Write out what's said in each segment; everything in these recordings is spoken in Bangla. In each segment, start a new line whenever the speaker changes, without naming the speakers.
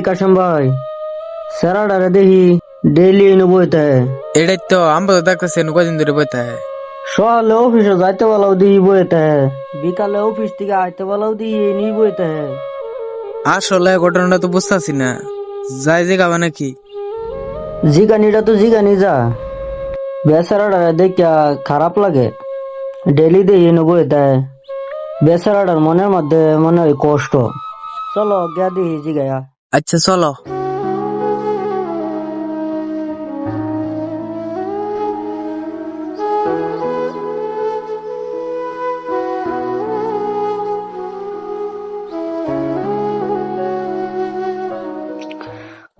কাশম ভাই স্যারাডারে দেখি ডেইলি এনে বইতে।
এটাই তো আমরা তো দেখতেছি কদিন ধরে বইতে।
সকালে অফিসে যাইতে বলাও দিই বইতে। বিকালে অফিস থেকে আইতে বলাও দিই এনে বইতে।
আসলে ঘটনাটা তো বুঝতেছি না। যাই যে গাবা নাকি।
জিগানিটা তো জিগানি যা। বেচারাডারে দেখা খারাপ লাগে। ডেইলি দিয়ে এনে বইতে। বেচারাডার মনের মধ্যে মনে হয় কষ্ট। চলো গিয়া দিই জিগায়া।
আচ্ছা চলো।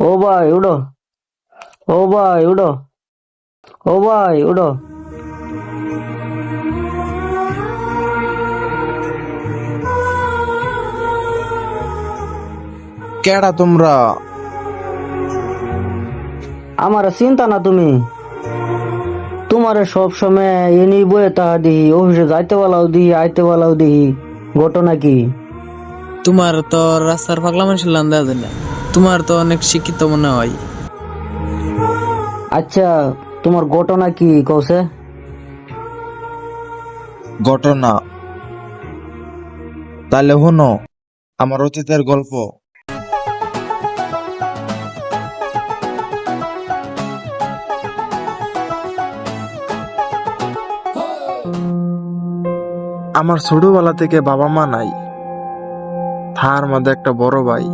ও ভাই উঠো। ও ভাই উঠো। ও ভাই উঠো।
কেডা তোমরা?
আমার চিন্তা না তুমি। তোমার সব সময় এনি বয়ে তাহা দিহি অফিসে যাইতে বলাও দিহি আইতে বলাও দিহি ঘটনা কি?
তোমার তো রাস্তার পাগলা মানুষের লান দেওয়া যায় না। তোমার তো অনেক শিক্ষিত মনে হয়।
আচ্ছা তোমার ঘটনা কি কৌছে
ঘটনা? তাহলে হনো আমার অতীতের গল্প। আমার ছোটবেলা থেকে বাবা মা নাই। তার মধ্যে একটা বড় ভাই।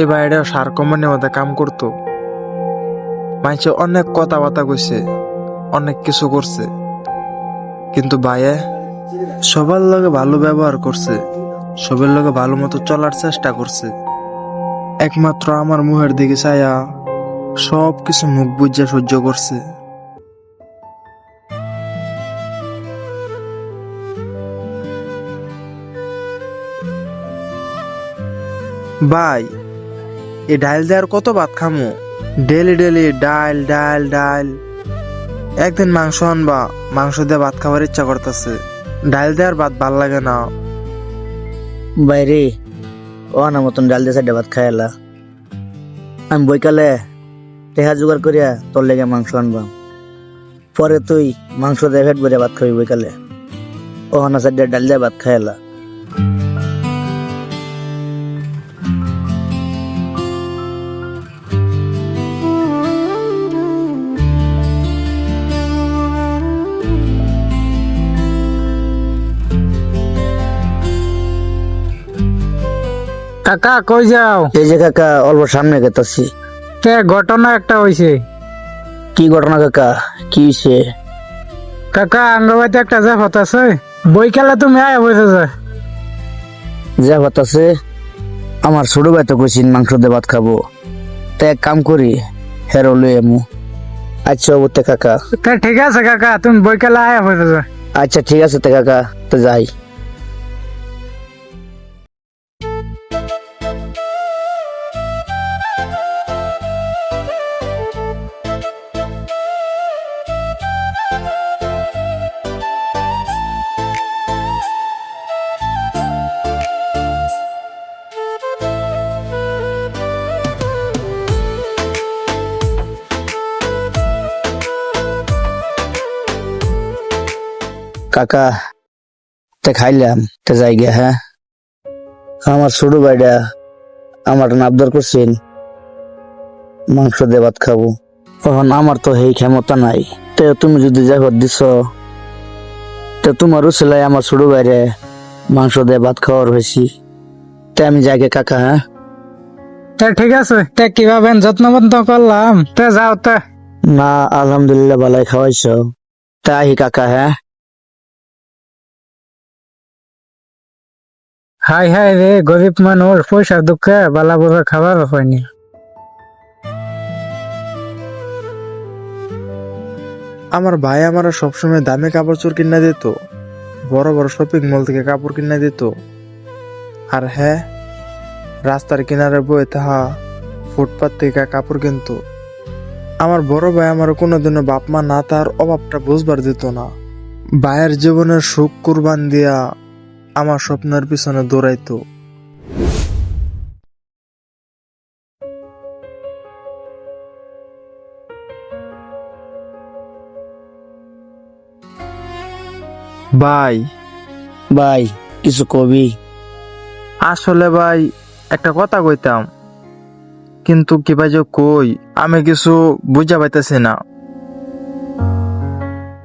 এই ভাইটা সার কোম্পানির মধ্যে কাম করতো। মাইছে অনেক কথাবার্তা কইছে, অনেক কিছু করছে। কিন্তু ভাইয়ে সবার লগে ভালো ব্যবহার করছে, সবার লগে ভালো মতো চলার চেষ্টা করছে। একমাত্র আমার মুহের দিকে ছায়া সব কিছু মুখ বুঝে সহ্য করছে। ভাই এই ডাল দেওয়ার কত ভাত খামু? ডেলি ডেলি ডাল ডাল ডাল একদিন মাংস আনবা, মাংস দিয়ে ভাত খাবার ইচ্ছা করতেছে। ডাল দেওয়ার ভাত ভালো লাগে না।
বাইরে ও না মতন ডাল দিয়ে সাইডে ভাত খাইলা আমি বইকালে টেহা জোগাড় করিয়া তোর লেগে মাংস আনবাম পরে তুই মাংস দিয়ে ভেট ভরে ভাত খাবি বইকালে। ও না সাইডে ডাল দিয়ে ভাত খাইলা
কাকা কই যাও?
এই যে কাকা অল্প সামনে গেতাছি।
কে ঘটনা একটা হইছে।
কি ঘটনা কাকা? কি হইছে?
কাকা আঙ্গবাইতে একটা যে হত আছে। বই খেলা তুমি আয় বসে যা।
যা ভাত আছে? আমার ছোট ভাই তো কইছিন মাংস দিয়ে ভাত খাব। তা এক কাম করি হেরো লই আমু। আচ্ছা অবতে কাকা।
তা ঠিক আছে কাকা তুমি বই খেলা আয় বসে যা।
আচ্ছা ঠিক আছে তে কাকা। তো যাই। কাকা তে খাইলাম তে যাই গিয়া হ্যাঁ? আমার ছোট ভাইটা আমার আবদার করছেন মাংস দিয়ে ভাত খাব। তখন আমার তো সেই ক্ষমতা নাই। তে তুমি যদি যাই দিছ তে তোমারও ছেলে আমার ছোট ভাইরে মাংস দিয়ে ভাত খাওয়ার হয়েছি। তে আমি যাইগে কাকা হ্যাঁ?
তা ঠিক আছে তা কীভাবে যত্নবন্ত করলাম তা যাও তা।
না আলহামদুলিল্লাহ ভালাই খাওয়াইছ। তা আহি কাকা হ্যাঁ?
হাই হাই রে, গরিব মানুষ, পয়সা, দুঃখে, বালা বুড়া খাবার হয়নি।
আমার ভাই আমার সবসময় দামি কাপড় চোর কিনা দিত। বড় বড় শপিং মল থেকে কাপড় কিনা দিত। আর হ্যাঁ রাস্তার কিনারে বয়ে তাহা ফুটপাত থেকে কাপড় কিনতো। আমার বড় ভাই আমার কোনোদিনও বাপ মা না তার অভাবটা বুঝবার দিত না। ভাইয়ের জীবনের সুখ কুরবান দিয়া আমার স্বপ্নের পিছনে দৌড়াইতো। ভাই।
ভাই কিছু কবি?
আসলে ভাই একটা কথা কইতাম। কিন্তু কি ভাই যে কই আমি কিছু বুঝা পাইতেছি না।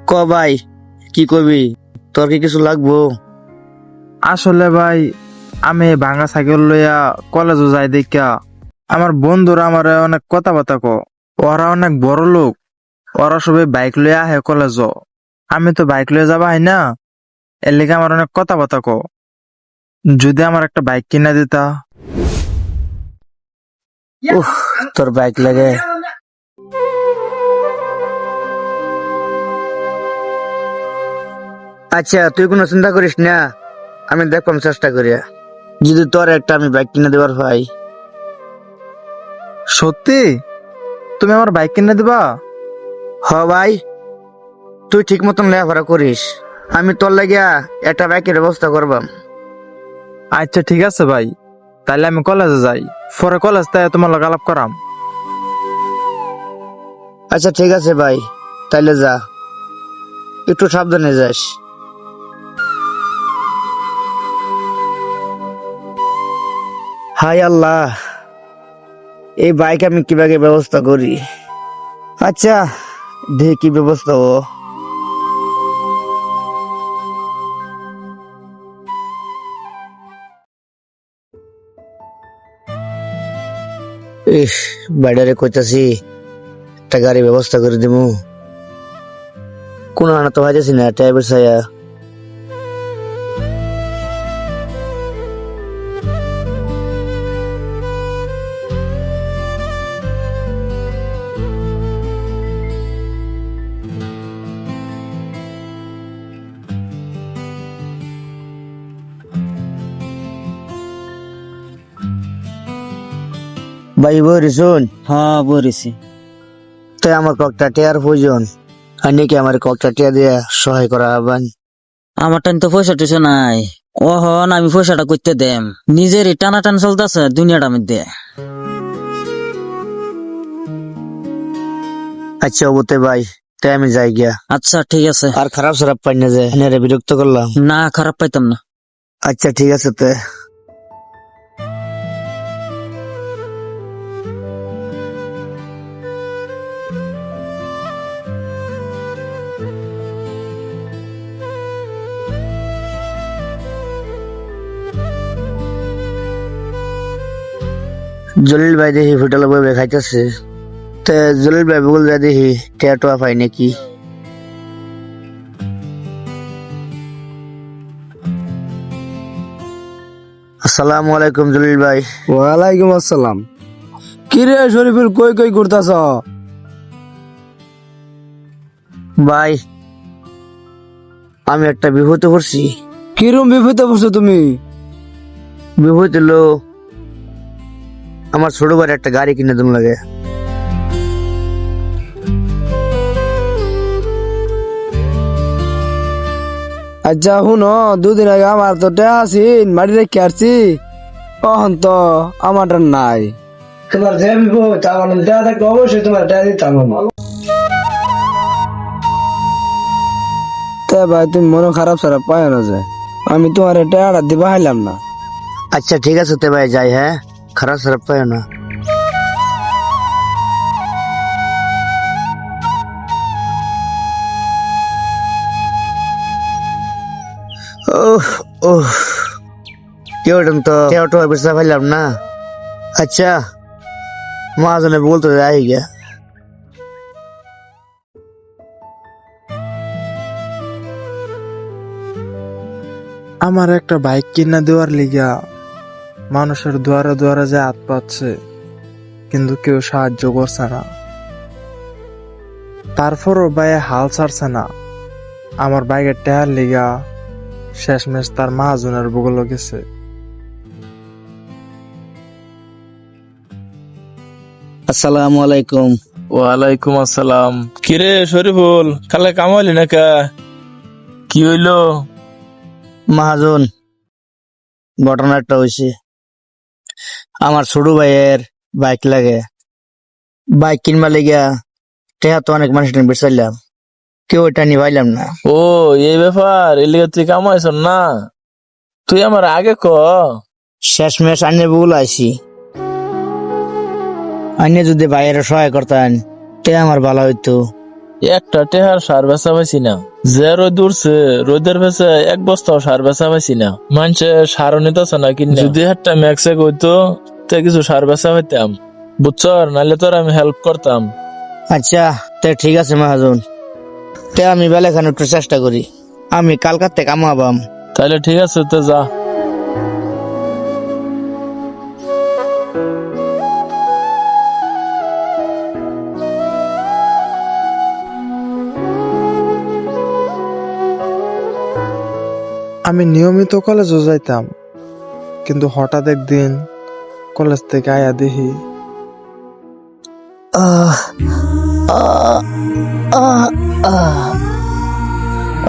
ক ভাই কি কবি? তোর কি কিছু লাগবো?
আসলে ভাই, আমি ভাঙা সাইকেল লইয়া কলেজে যাই দেখা আমার বন্ধুরা আমার অনেক কথাবার্তা ক ওরা অনেক বড় লোক। ওরা সবাই বাইক লইয়া আহে কলেজ আমি তো বাইক লইয়া যাবা হয় না। এর লেগে আমার অনেক কথাবার্তা ক যদি আমার একটা বাইক কিনা দিতা।
উহ তোর বাইক লাগে। আচ্ছা তুই কোনো চিন্তা করিস না। আমি দেখলাম চেষ্টা করিয়া। যদি তোর একটা আমি বাইক কিনে দেবার ভাই
সত্যি? তুমি আমার বাইক কিনে দিবা?
হ ভাই তুই ঠিক মতন লেখাপড়া করিস। আমি তোর লাগিয়া একটা বাইকের ব্যবস্থা করবাম।
আচ্ছা ঠিক আছে ভাই। তাহলে আমি কলেজে যাই। পরে কলেজ তাই তোমার লগে আলাপ করাম।
আচ্ছা ঠিক আছে ভাই। তাইলে যা। একটু সাবধানে যাস। হাই আল্লাহ, এই বাইক আমি কীভাবে ব্যবস্থা করি? আচ্ছা দেখি কি ব্যবস্থা ও ইস বাইরে কইতাছি, একটা গাড়ি ব্যবস্থা করে দিমু। কোন আনা তো হাজাছি না টাইপের ছায়া ভাই বরি শুন
হ্যাঁ বলেছি।
তাই আমার কয়েকটা টিয়ার প্রয়োজন। আর নাকি আমার কয়েকটা টিয়া দিয়ে সহায় করা হবেন
আমার টাইম তো পয়সা টয়সা নাই। ওহন আমি পয়সাটা করতে দেম। নিজের টানা টান চলতেছে দুনিয়াটার মধ্যে।
আচ্ছা অবতে ভাই তাই আমি যাই গিয়া।
আচ্ছা ঠিক আছে।
আর খারাপ সারাপ পাই না যে বিরক্ত করলাম।
না খারাপ পাইতাম না।
আচ্ছা ঠিক আছে তে। জলিল ভাই দেখি হোটেল বই খাইতেছে তে জলিল ভাই বগুল যা দেখি টেয়া টোয়া পাই নাকি। আসসালামু আলাইকুম জলিল ভাই।
ওয়ালাইকুম আসসালাম। কি রে শরীফুল কই কই করতাছ
ভাই আমি একটা বিভূতি করছি
কিরম বিপদে পড়ছো তুমি?
বিভূতি লো আমার ছোট ভাই একটা গাড়ি কিনে দিন লাগে।
আচ্ছা শুনো দুদিন আগে আমার তো টেয়া আছিন মাটি রেখে আসছি। অহন তো আমারটা নাই। তোমার যে বিপদ আমার টেয়া থাকলে অবশ্যই তোমার টেয়া দিতাম তে ভাই তুমি মনে খারাপ সারাপ পায় না যে। আমি তোমার টেয়াটা দিবা হাইলাম না।
আচ্ছা ঠিক আছে তে ভাই যাই হ্যাঁ। খারাপ খারাপ পাই না ওহ ওহ কেউ তো কেউ তো বেসা পাইলাম না আচ্ছা মহাজনে বলতে যাই গিয়া
আমার একটা বাইক কিনা দেওয়ার লিগা মানুষের দুয়ারে দুয়ারে যে হাত পাচ্ছে কিন্তু কেউ সাহায্য করছে না। তারপরও বাইয়ে হাল ছাড়ছে না। আমার বাইকের টায়ার লিগা শেষমেশ তার মাহাজনের বগল গেছে
আসসালামু আলাইকুম।
ওয়ালাইকুম আসসালাম। কিরে শরীফুল কালে কামাইলি না কা কি হইল?
মহাজন ঘটনা একটা হয়েছে আমার ছোট ভাইয়ের বাইক লাগে। বাইক কিনবা লেগিয়া টেহা তো অনেক মানুষ বেচাইলাম কেউ এটা নিভাইলাম না।
ও এই ব্যাপার এলিগে তুই কামাইছ না? তুই আমার আগে ক।
শেষ মেশ আইনে ভুল আইছি। আইনে যদি বাইরে সহায় করতেন তে আমার ভালো হইতো।
একটা টেহার সার বেচা পাইছি না। যে রোদ উঠছে রোদের ভেসে এক বস্তাও সার বেচা পাইছি না। মানুষে সারও নিতেছে না কিন্তু যদি একটা ম্যাক্সে কইতো তে কিছু সার বেচা পাইতাম বুঝছর? নাহলে তোর আমি হেল্প করতাম।
আচ্ছা তে ঠিক আছে মহাজন। তে আমি বেলা খান একটু চেষ্টা করি। আমি কালকাতে কামাবাম।
তাহলে ঠিক আছে তো যা।
আমি নিয়মিত কলেজও যাইতাম কিন্তু হঠাৎ একদিন কলেজ থেকে আয়া দেখি।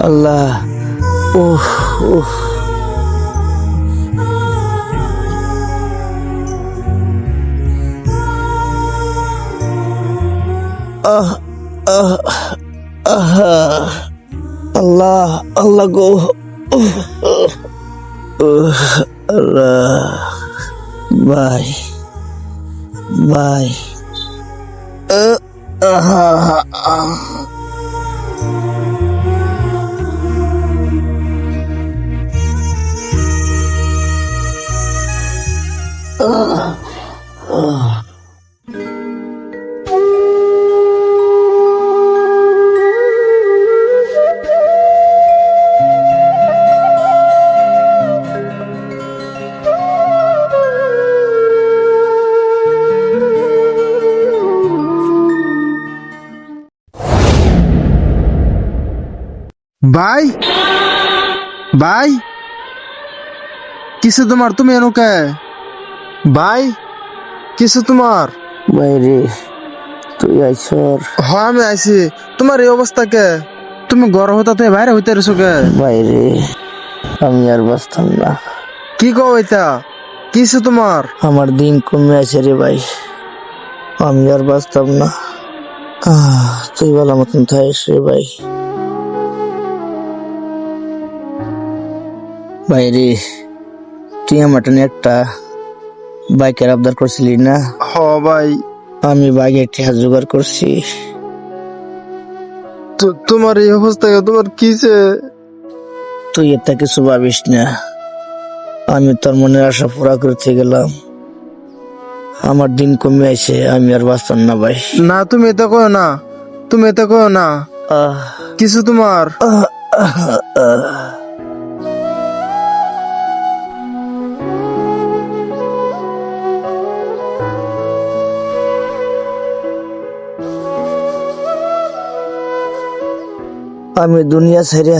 আল্লাহ উহ উহ আহ, আহ। আল্লাহ আল্লাহ গো আল্লাহ বাই বাই
ভাই ভাই? কিসে তোমার তুমি এনুকে? ভাই কিসে তোমার?
বাইরে তুই আইসর
হ্যাঁ আমি আইছি। তোমার এই অবস্থা কে? তুমি গড় হতা থেকে বাইরে হইতে রয়েছো কে?
বাইরে আমি আর বাঁচতাম না।
কি কও এটা? কিসে তোমার?
আমার দিন কমে আছে রে ভাই। আমি আর বাঁচতাম না। আহ, তুই ভালো মতন থাকিস রে ভাই। বাইরে। তুই আমার একটা বাইকের আবদার করছিলি না?
হ ভাই।
আমি বাইকের ঠেহা জোগাড় করছি।
তো- তোমার এই অবস্থা কে? তোমার কিসে
তুই এটা কিছু ভাবিস না। আমি তোর মনের আশা পুরা করতে গেলাম। আমার দিন কমে আছে আমি আর বাঁচতাম না ভাই।
না তুমি এটা কো না। তুমি এটা কো না। কিছু তোমার?
আমি দুনিয়া ছেড়ে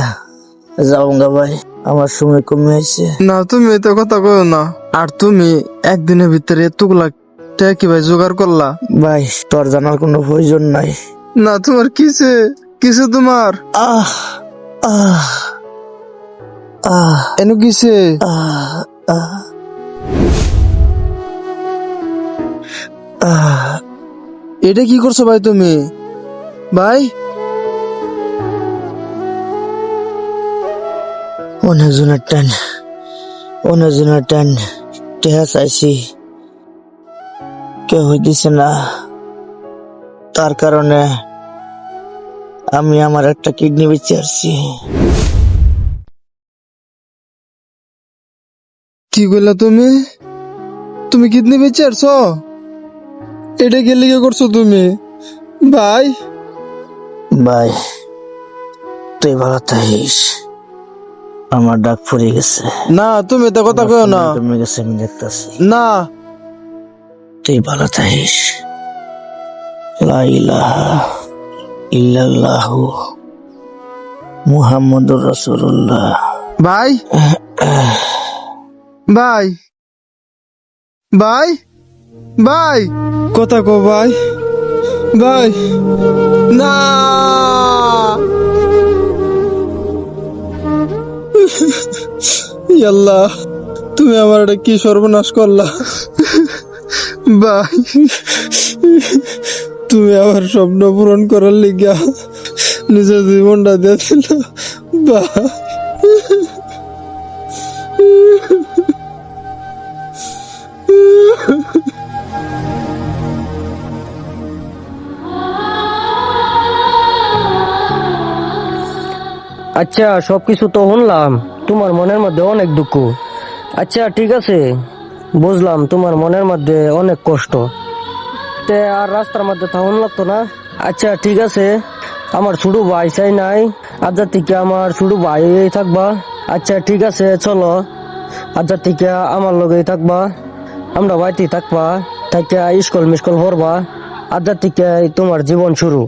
যাবঙ্গা ভাই আমার সময় কমে আছে
না তুমি এটা কথা কো না। আর তুমি একদিনের ভিতরে এতগুলা টাকা কি ভাই জোগাড় করলা।
ভাই তোর জানার কোনো প্রয়োজন নাই।
না তোমার কিসে? কিসে তোমার?
আহ আহ আহ
এনু কিসে?
আহ আহ আহ।
এটা কি করছ ভাই তুমি? ভাই
অনেকজনের টান অনেকজনের টান টেহা চাইছি কেউ হইতেছে না। তার কারণে আমি আমার একটা কিডনি বেঁচে আসছি।
কি করলা তুমি? তুমি কিডনি বেঁচে আসছো? এটা কে লিগে করছ তুমি? ভাই?
ভাই তুই ভালো থাকিস। আমার ডাক ফুরিয়ে গেছে।
না তুমি এটা কথা কও না।
তুমি গেছে আমি দেখতেছি।
না।
তুই ভালো থাকিস। লা ইলাহা ইল্লাল্লাহু মুহাম্মাদুর রাসূলুল্লাহ।
ভাই? ভাই? ভাই? ভাই? কথা কো ভাই। ভাই? না। আল্লাহ, তুমি আমার এটা কি সর্বনাশ করলা? ভাই, তুমি আমার স্বপ্ন পূরণ করার লিগা নিজের জীবনটা দিয়ে দিল
আচ্ছা সবকিছু তো শুনলাম। তোমার মনের মধ্যে অনেক দুঃখ। আচ্ছা ঠিক আছে। বুঝলাম, তোমার মনের মধ্যে অনেক কষ্ট। তে, আর রাস্তার মধ্যে তখন লাগতো না? আচ্ছা ঠিক আছে। আমার ছোট ভাই চাই নাই। আজ থেকে আমার ছোট ভাই থাকবা। আচ্ছা ঠিক আছে, চলো। আজ থেকে আমার লগেই থাকবা। আমরা বাড়িতেই থাকবা থাকিয়া স্কুল মিস্কুল পড়বা আজ থেকে তোমার জীবন শুরু।